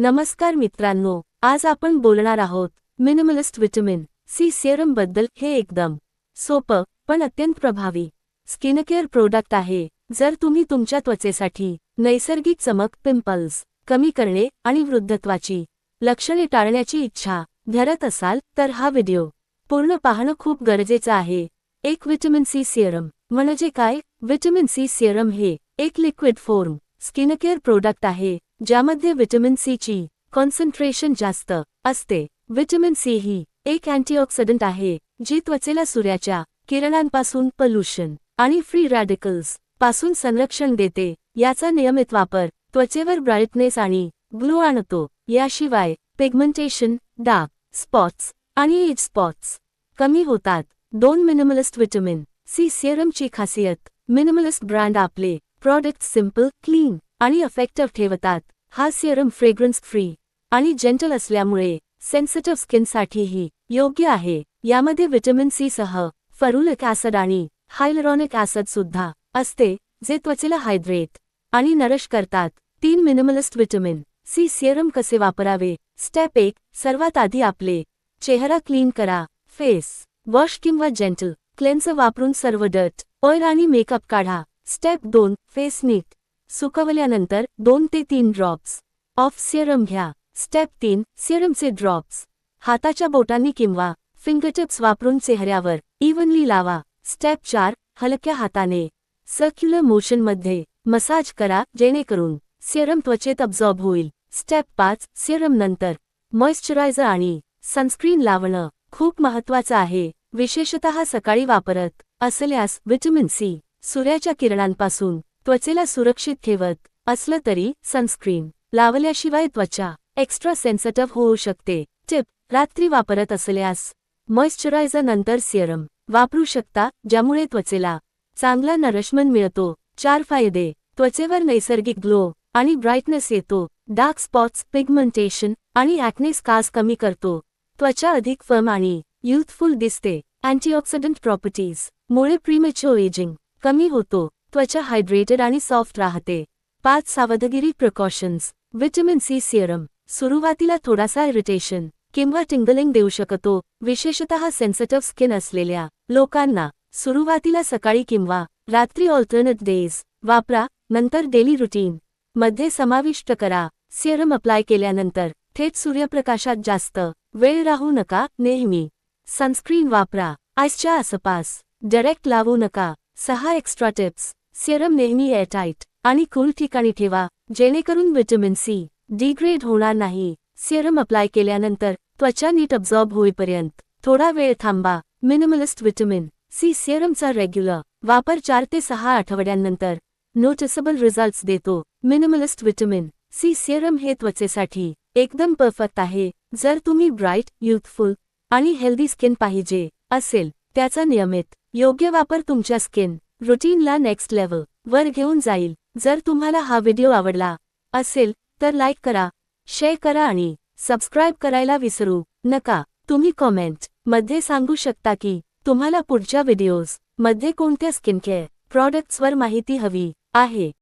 नमस्कार मित्रांनो आज आपण बोलणार आहोत मिनिमलिस्ट विटमिन सी सेरमबद्दल हे एकदम सोपं पण अत्यंत प्रभावी स्किनकेअर प्रोडक्ट आहे. जर तुम्ही तुमच्या त्वचेसाठी नैसर्गिक चमक पिंपल्स कमी करणे आणि वृद्धत्वाची लक्षणे टाळण्याची इच्छा धरत असाल तर हा व्हिडिओ पूर्ण पाहणं खूप गरजेचं आहे. एक विटमिन सी सेरम म्हणजे काय? विटमिन सी सेरम हे एक लिक्विड फॉर्म स्किनकेअर प्रोडक्ट आहे. ज्यामध्ये व्हिटॅमिन सी ची कॉन्सन्ट्रेशन जास्त असते. व्हिटॅमिन सी ही एक अँटीऑक्सिडंट आहे जी त्वचेला सूर्याच्या किरणांपासून पल्युशन आणि फ्री रॅडिकल्सपासून संरक्षण देते. याचा नियमित वापर त्वचेवर ब्राईटनेस आणि ग्लो आणतो. याशिवाय पिगमेंटेशन डार्क स्पॉट्स आणि एज स्पॉट्स कमी होतात. दोन मिनिमलिस्ट व्हिटॅमिन सी सेरमची खासियत मिनिमलिस्ट ब्रँड आपले प्रॉडक्ट सिंपल क्लीन आणि अफेक्टिव्ह ठेवतात. हा सिरम फ्रेग्रन्स फ्री आणि जेंटल असल्यामुळे सेन्सिटिव्ह स्किनसाठीही योग्य आहे. यामध्ये व्हिटॅमिन सी सह फरुलिक ॲसिड आणि हायलरॉनिक ॲसिड सुद्धा असते जे त्वचेला हायड्रेट आणि नरश करतात. तीन मिनिमलिस्ट व्हिटॅमिन सी सिरम कसे वापरावे? स्टेप एक सर्वात आधी आपले चेहरा क्लीन करा. फेस वॉश किंवा जेंटल क्लेन्सर वापरून सर्व डट ऑइल आणि मेकअप काढा. स्टेप दोन फेस नीट सुकवल्यानंतर दोन ते तीन ड्रॉप्स ऑफ सिरम घ्या. स्टेप तीन सिरमचे ड्रॉप्स हाताच्या बोटांनी किंवा फिंगरटिप्स वापरून चेहऱ्यावर इव्हनली लावा. स्टेप चार हलक्या हाताने सर्क्युलर मोशनमध्ये मसाज करा जेणेकरून सिरम त्वचेत अब्झॉर्ब होईल. स्टेप पाच सिरम नंतर मॉइश्चरायझर आणि सनस्क्रीन लावणं खूप महत्वाचं आहे. विशेषतः सकाळी वापरत असल्यास व्हिटॅमिन सी सूर्याच्या किरणांपासून त्वचेला सुरक्षित ठेवत असलं तरी सनस्क्रीन लावल्याशिवाय त्वचा एक्स्ट्रा सेन्सिटिव्ह होऊ शकते. टिप रात्री वापरत असल्यास मॉइश्चरायझर नंतर सिरम वापरू शकता ज्यामुळे त्वचेला चांगला नरशमन मिळतो. चार फायदे त्वचेवर नैसर्गिक ग्लो आणि ब्राईटनेस येतो. डार्क स्पॉट्स पिगमेंटेशन आणि ॲक्ने कास कमी करतो. त्वचा अधिक फर्म आणि युथफुल दिसते. अँटीऑक्सिडंट प्रॉपर्टीज मुळे प्रीमेच्युअर एजिंग कमी होतो. त्वचा हायड्रेटेड आणि सॉफ्ट राहते. पाच सावधगिरी प्रिकॉशन्स व्हिटॅमिन सी सिरम सुरुवातीला थोडासा इरिटेशन किंवा टिंगलिंग देऊ शकतो विशेषतः सेन्सिटिव्ह स्किन असलेल्या लोकांना. सुरुवातीला सकाळी किंवा रात्री ऑल्टरनेट डेज वापरा नंतर डेली रुटीन मध्ये समाविष्ट करा. सिरम अप्लाय केल्यानंतर थेट सूर्यप्रकाशात जास्त वेळ राहू नका नेहमी. सनस्क्रीन वापरा. आईसच्या आसपास डायरेक्ट लावू नका. सहा एक्स्ट्रा टिप्स सिरम नेहमी एअरटाईट आणि कूल ठिकाणी ठेवा जेणेकरून व्हिटॅमिन सी डिग्रेड होणार नाही. सिरम अप्लाय केल्यानंतर त्वचा नीट अब्झॉर्ब होईपर्यंत थोडा वेळ थांबा. मिनिमलिस्ट व्हिटॅमिन सी सेरमचा रेग्युलर वापर चार ते सहा आठवड्यांनंतर नोटिसेबल रिझल्ट्स देतो. मिनिमलिस्ट व्हिटॅमिन सी सेरम हे त्वचेसाठी एकदम परफेक्ट आहे. जर तुम्ही ब्राईट युथफुल आणि हेल्दी स्किन पाहिजे असेल त्याचा नियमित योग्य वापर तुमच्या स्किन रुटीनला नेक्स्ट लेवल वर घेऊन जाईल. जर तुम्हाला हा व्हिडिओ आवडला असेल तर लाईक करा शेअर करा आणि सबस्क्राईब करायला विसरू नका. तुम्ही कॉमेंटमध्ये सांगू शकता की तुम्हाला पुढच्या व्हिडिओजमध्ये कोणत्या स्किन केअर प्रॉडक्ट्सवर माहिती हवी आहे.